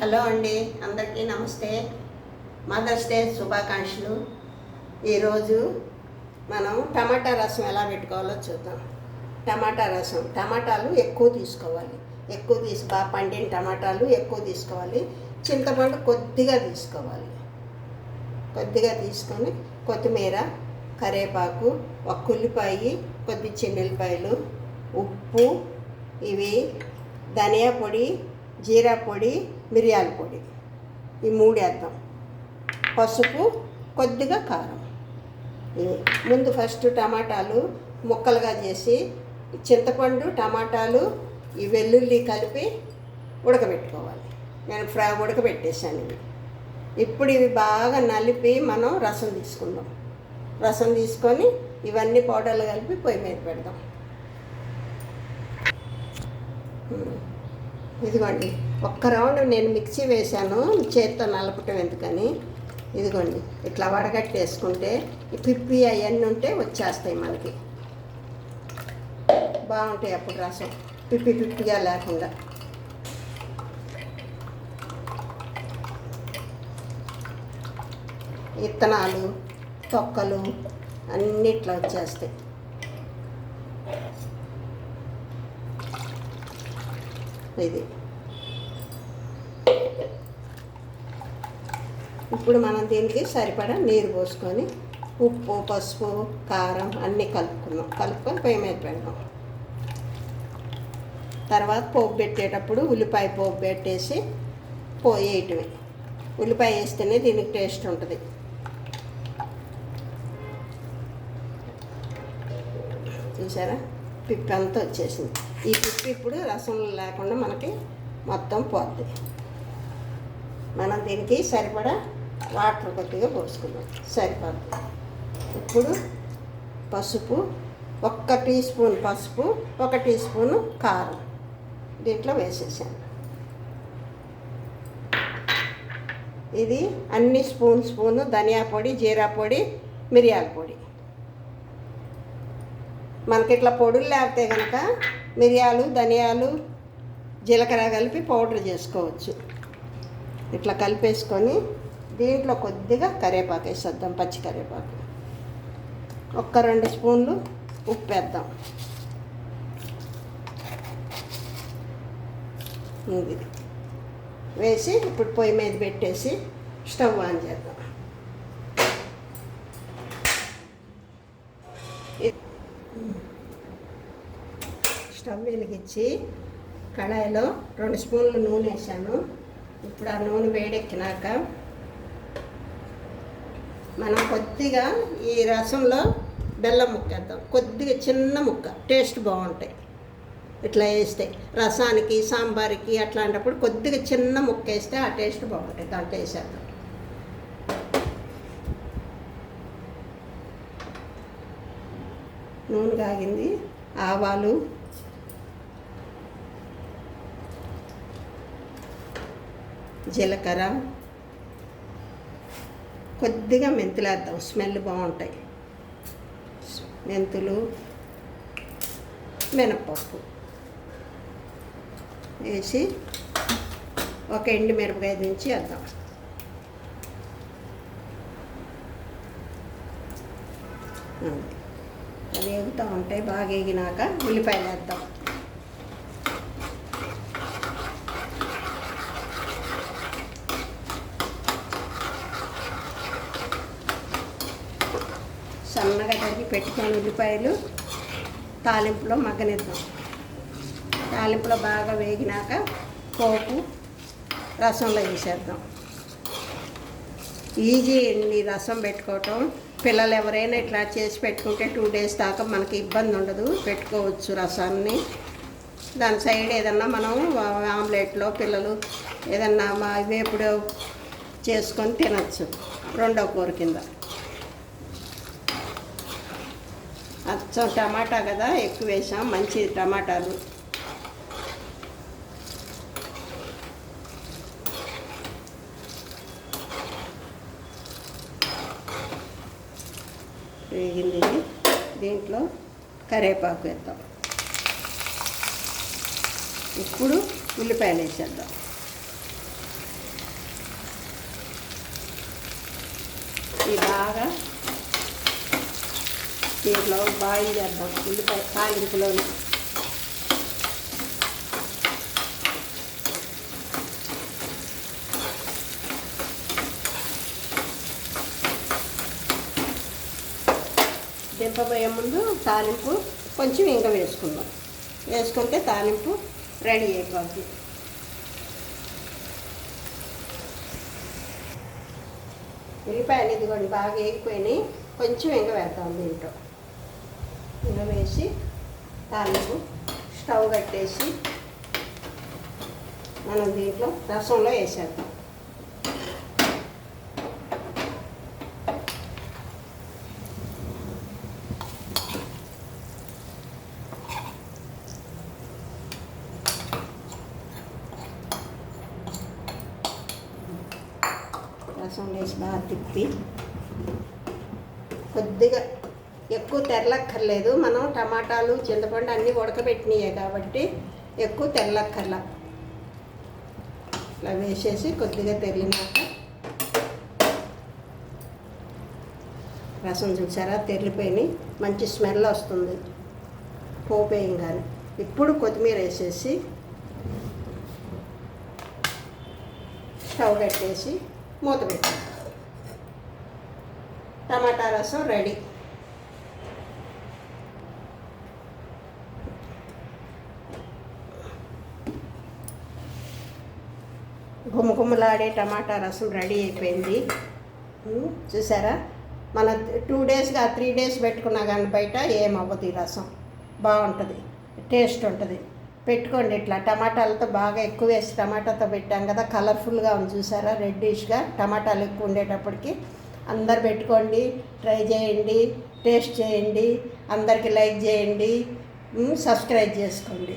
Hello అండి అందరికీ నమస్తే. మదర్స్ డే శుభాకాంక్షలు. ఈరోజు మనం టమాటా రసం ఎలా పెట్టుకోవాలో చూద్దాం. టమాటా రసం టమాటాలు ఎక్కువ తీసుకోవాలి. ఎక్కువ తీసి బాగా పండిన టమాటాలు ఎక్కువ తీసుకోవాలి. చింతపండు కొద్దిగా తీసుకోవాలి. కొద్దిగా తీసుకొని కొత్తిమీర కరేపాకు ఒక ఉల్లిపాయ కొద్ది చిన్నెల్లిపాయలు ఉప్పు ఇవి ధనియా పొడి జీరా పొడి మిరియాల పొడి. ఈ మూడు వేద్దాం. పసుపు కొద్దిగా కారం. ముందు ఫస్ట్ టమాటాలు ముక్కలుగా చేసి చింతపండు టమాటాలు ఈ వెల్లుల్లి కలిపి ఉడకబెట్టుకోవాలి. నేను ఫ్రై ఉడకబెట్టేసాను ఇవి. ఇప్పుడు ఇవి బాగా నలిపి మనం రసం తీసుకుందాం. రసం తీసుకొని ఇవన్నీ పౌడర్లు కలిపి పొయ్యి మీద పెడదాం. ఇదిగోండి ఒక్క రౌండ్ నేను మిక్సీ వేశాను చేత్తో నలపటం ఎందుకని? ఇదిగోండి ఇట్లా వడగట్టేసుకుంటే ఈ పిప్పి అవన్నీ ఉంటే వచ్చేస్తాయి మనకి. బాగుంటాయి అప్పుడు రసం పిప్పి పిప్పిగా లేకుండా. విత్తనాలు తొక్కలు అన్నీ ఇట్లా వచ్చేస్తాయి. ఇది. ఇప్పుడు మనం దీనికి సరిపడా నీరు పోసుకొని ఉప్పు పసుపు కారం అన్నీ కలుపుకున్నాం కలుపుకొని పొయ్యి మీద పెడదాం. తర్వాత పోపు పెట్టేటప్పుడు ఉల్లిపాయ పోపు పెట్టేసి పోయేయటమే ఉల్లిపాయ వేస్తేనే దీనికి టేస్ట్ ఉంటుంది. చూసారా? పిప్పి అంతా వచ్చేసింది. ఈ పిప్పి ఇప్పుడు రసం లేకుండా మనకి మొత్తం పోద్ది. మనం దీనికి సరిపడా వాటర్ కొద్దిగా పోసుకుందాం. సరిపడుతుంది ఇప్పుడు పసుపు ఒక్క టీ స్పూన్ పసుపు ఒక టీ స్పూన్ కారం దీంట్లో వేసేసాను. ఇది అన్ని స్పూన్ స్పూను ధనియా పొడి జీరా పొడి మిరియాల పొడి. మనకి ఇట్లా పొడులు లేకపోతే కనుక మిరియాలు ధనియాలు జీలకర్ర కలిపి పౌడర్ చేసుకోవచ్చు. ఇట్లా కలిపేసుకొని దీంట్లో కొద్దిగా కరివేపాకు వేసేద్దాం పచ్చి కరివేపాకు. ఒక్క రెండు స్పూన్లు ఉప్పు వేద్దాం. ఇది వేసి ఇప్పుడు పొయ్యి మీద పెట్టేసి స్టవ్ ఆన్ చేద్దాం. స్టవ్ వెలిగించి కళాయిలో రెండు స్పూన్లు నూనె వేసాను. ఇప్పుడు ఆ నూనె వేడెక్కినాక మనం కొద్దిగా ఈ రసంలో బెల్లం ముక్కేద్దాం కొద్దిగా చిన్న ముక్క టేస్ట్ బాగుంటాయి. ఇట్లా వేస్తే రసానికి సాంబార్కి అట్లాంటప్పుడు కొద్దిగా చిన్న ముక్క వేస్తే ఆ టేస్ట్ బాగుంటాయి. దాంట్లో వేసేద్దాం. నూనె కాగింది ఆవాలు జీలకర్ర. కొద్దిగా మెంతులు వేద్దాం స్మెల్ బాగుంటాయి. మెంతులు మినప్పప్పు వేసి ఒక ఎండు మిరపకాయ దించి వేద్దాం. అవి ఎగుతూ ఉంటాయి. బాగా ఎగినాక ఉల్లిపాయలు వేద్దాం. సన్నగా తరిగి పెట్టుకొని ఉల్లిపాయలు తాలింపులో మగ్గనిద్దాం. తాలింపులో బాగా వేగినాక పోపు రసంలో వేసేద్దాం. ఈజీ అండి రసం పెట్టుకోవటం. పిల్లలు ఎవరైనా ఇట్లా చేసి పెట్టుకుంటే టూ డేస్ దాకా మనకి ఇబ్బంది ఉండదు. పెట్టుకోవచ్చు రసాన్ని. దాని సైడ్ ఏదన్నా మనం ఆమ్లెట్లో పిల్లలు ఏదన్నా మా వేపుడు చేసుకొని తినచ్చు. రెండో కూర కింద. అచ్చం టమాటా కదా ఎక్కువ వేసాం మంచి టమాటాలు. వేగింది దీంట్లో కరేపాకు వేద్దాం. ఇప్పుడు ఉల్లిపాయలు వేసేద్దాం. ఇది బాగా దీంట్లో బాయిల్ చేద్దాం. ఉల్లిపాయ తాలింపులోని దింపబోయే ముందు తాలింపు కొంచెం ఇంకా వేసుకుందాం. వేసుకుంటే తాలింపు రెడీ అయిపోద్ది. ఉల్లిపాయలు కూడా బాగా వేగిపోయినాయి. కొంచెం ఇంకా వేద్దాం దీంట్లో. ఇంక వేసి తాలింపు స్టవ్ కట్టేసి మనం దీంట్లో రసంలో వేసేద్దాం. రసం వేసి బాగా తిప్పి కొద్దిగా ఎక్కువ తెరలక్కర్లేదు. మనం టమాటాలు చింతపండు అన్నీ ఉడకబెట్టినాయే కాబట్టి ఎక్కువ తెరలక్కర్లా. ఇలా వేసేసి కొద్దిగా తెరిగినాక రసం చూసారా? తెరిపోయి మంచి స్మెల్ వస్తుంది. పోపేయంగానే. ఇప్పుడు కొత్తిమీర వేసేసి స్టవ్ కట్టేసి మూత పెట్టాం టమాటా రసం రెడీ. గుమగుమలాడే టమాటా రసం రెడీ అయిపోయింది. చూసారా? మన టూ డేస్గా త్రీ డేస్ పెట్టుకున్నా కానీ బయట ఏమవ్వదు ఈ రసం. బాగుంటుంది. టేస్ట్ ఉంటుంది. పెట్టుకోండి ఇట్లా. టమాటాలతో బాగా ఎక్కువ వేసి టమాటాతో పెట్టాం కదా కలర్ఫుల్గా ఉంది చూసారా? రెడ్డిష్గా టమాటాలు ఎక్కువ ఉండేటప్పటికి అందరు పెట్టుకోండి. ట్రై చేయండి. టేస్ట్ చేయండి. అందరికీ లైక్ చేయండి. సబ్స్క్రైబ్ చేసుకోండి.